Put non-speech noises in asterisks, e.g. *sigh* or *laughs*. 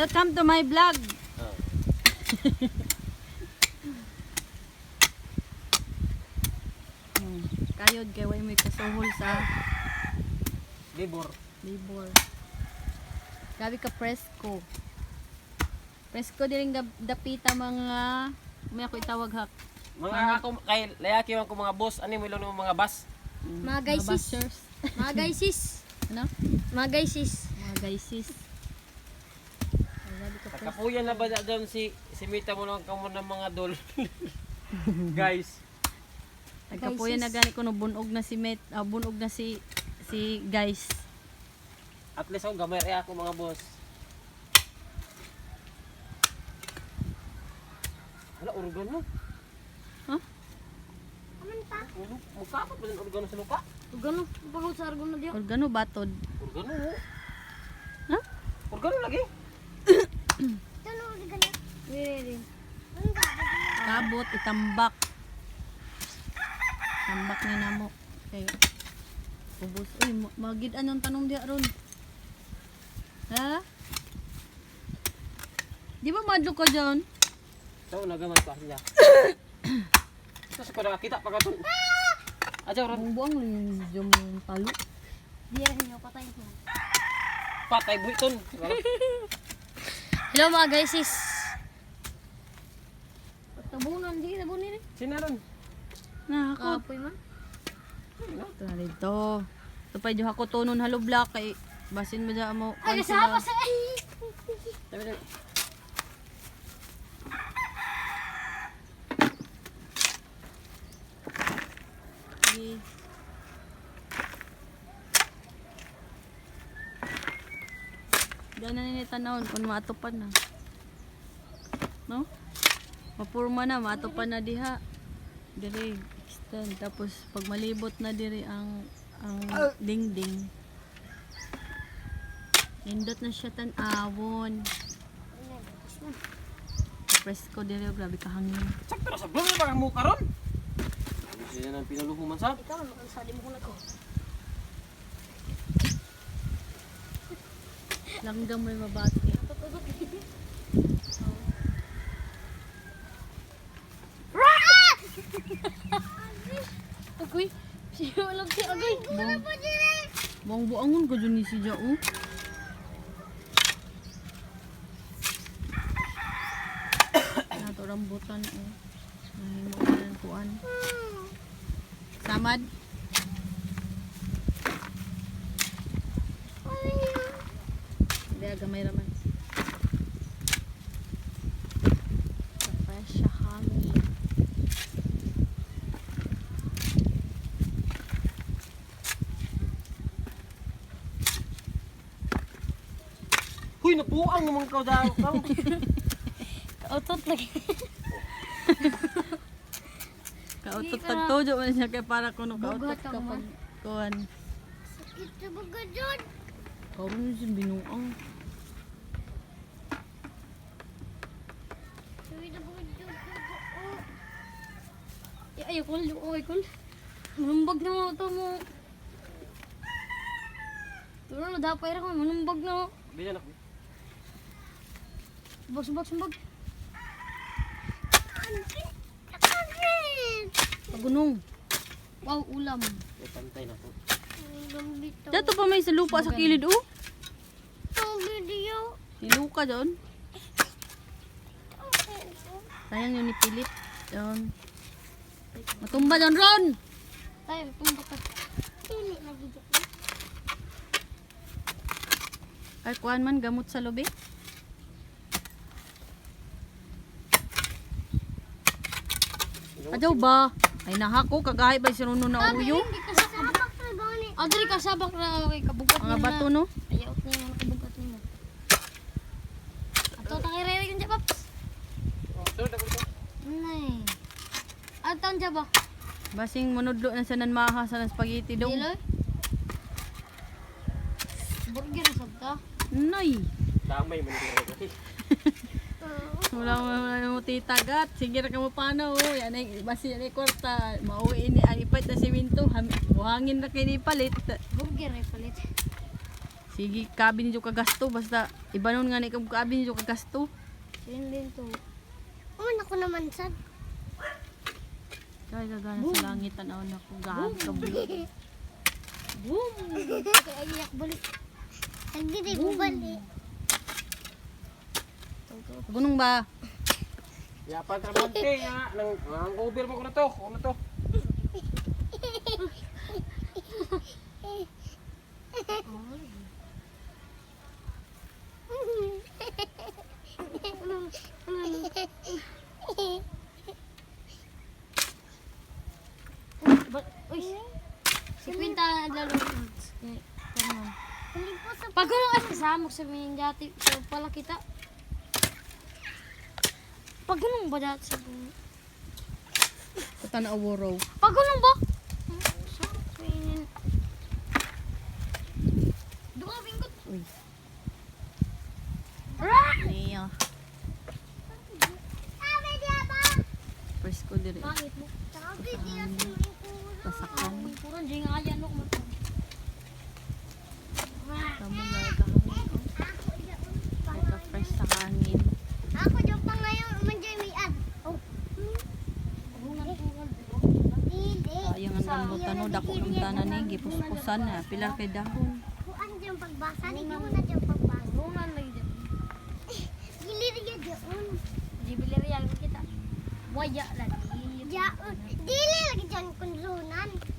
Welcome to my vlog. Oh. *laughs* Hmm. Kayod kay way may kasuhol sa Libor. libor. Gabi ka presko. Presko diring dap- dapita mga may ako itawag hak. Mga ako kay layaki man ko mga boss, ani mo ilong ng mga bus. Mga guys. Mga guys, sis. *laughs* Ano? Mga guys, sis. Mga guysis. Ay, Gabi ka presko. Nakapuyan na ba na doon si si Mita mo lang kamo ng mga dol. *laughs* Guys, Nagkapuyan na gani ko no bunog na si Met, ah, bunog na si si guys. at least ako gamay rin ako mga boss. Hala, organo. Ha? Aman pa. Ulo, mukha pa ba yung organo sa lupa? Gano, pagod sa argon na diyo. Organo batod. Organo. oh. Ha? Organo lagi. Kabot, itambak. Tambak ni namo. Kay ubos. Uy, ma- magid anong tanong diya ron? Ha? Di ba madlo ka dyan? So, nagamay pa siya. Tapos *coughs* ko nakakita pa ka doon. Adyaw ron. Lang yung jom yung palo. Di rin nyo, patayin ko. Patay buiton. *laughs* Hello mga guys, sis. Tabunan, di tabunan rin. Sinaron. Nakakot. Kapoy man. Ito na dito. Ito pa yung ako tonon halo black kay basin mo dyan mo. Ay, kwan nasa pa sila. sa... Ay! Sabi na. Sige. Diyan na nini tanawon kung matupan na. No? Mapurma na, matupan na diha. Diri, extend. Tapos pag malibot na diri ang ang dingding. Nindot na siya tan-awon. Presko diri, oh, grabe kahangin. Sakto na sa blue na baka mukha ron. Ano siya nang pinuluhuman sa? Ikaw, makasali mo ko na ko. Langgam may mabati. *laughs* Agoy, siya lang si Agoy. Buang buangon ko dyan ni si Jao. *coughs* Nato rambutan o. Nahimo ko ng kuan. Samad. Hindi gamay raman. Fresh hangin. Huy, napuang naman ka daw. Kau. Otot lagi. *laughs* Kautot tagtojo man siya kay para kuno kautot Bugat ka ang pag kuan. Sakit sa baga dyan. Karon siya binuang. Ay, ay, kul, ay, kul. Manumbag na mo ito mo. Pero na dapay ra ko, manumbag na mo. Biyan ako. Sumbag, sumbag, sumbag. Pagunong. Wow, ulam. Pantay na po. Dato pa may sa lupa sa kilid oh. Itong video. Niluka doon. Sayang yun ni Pilit. Doon. Matumba doon Ron! Tayo, pumbak ka. Pili lagi dyan. Ay kuan man gamot sa lobe. Adaw ba? Ay nahako kagahay ba sinuno na uyo? Hindi ka sabak na na okay, kabugat Mga bato na. no? Ayaw ko yung kabugat mo. Ato tangirere yung dyan, paps. Sunod ako dito. Nay. Ano taon dyan ba? Basing manudlo na sa nanmaha sa spaghetti daw. Diloy? Burger na sabta. Nay! Damay man. Wala mo wala mo titagat. Sige ra ka mo paano oh. Yan ay basi yan ay kwarta. Mauwi ni ang ipait na siminto. Buhangin na kay ni palit. Burger ay palit. Sige, kabi niyo kagasto basta ibanon nga ni kag kabi niyo kagasto. Yun din to. Oh, naku naman sad. Kaya gagana sa langit tanaw na ko gabi ka *laughs* buli. Boom! Kaya iyak balik. Hindi di mo Gunong ba? Ya pa trabante nga nang ang over mo ko na to. Ko na to. Uy! Si Quinta naglaro. Pag gano'n kasi samok sa mga dati, so pala kita. Pag ba dati sa mga? Kata na aworo. Pag gano'n ba? Sa ka bingkot. Uy. Ah! Niya. First ko dire. Bakit mo? Sabi niya Pasakan. Purang di nga kaya no kumato. Kamu nga kahangin. Ay ka fresh sa hangin. Ako dyan pa ngayon, manjay may ad. Oh. Hindi. Sayang ang lambutan no dako ng tanan ni gipuspusan na pilar kay dahon. Kuan dyan pagbasa, hindi mo na dyan pagbasa. Rungan lagi dyan. Gilir ya dyan. Di bilir yan kita. Waya lagi. Dyan. Dili lagi runan. Rungan dyan.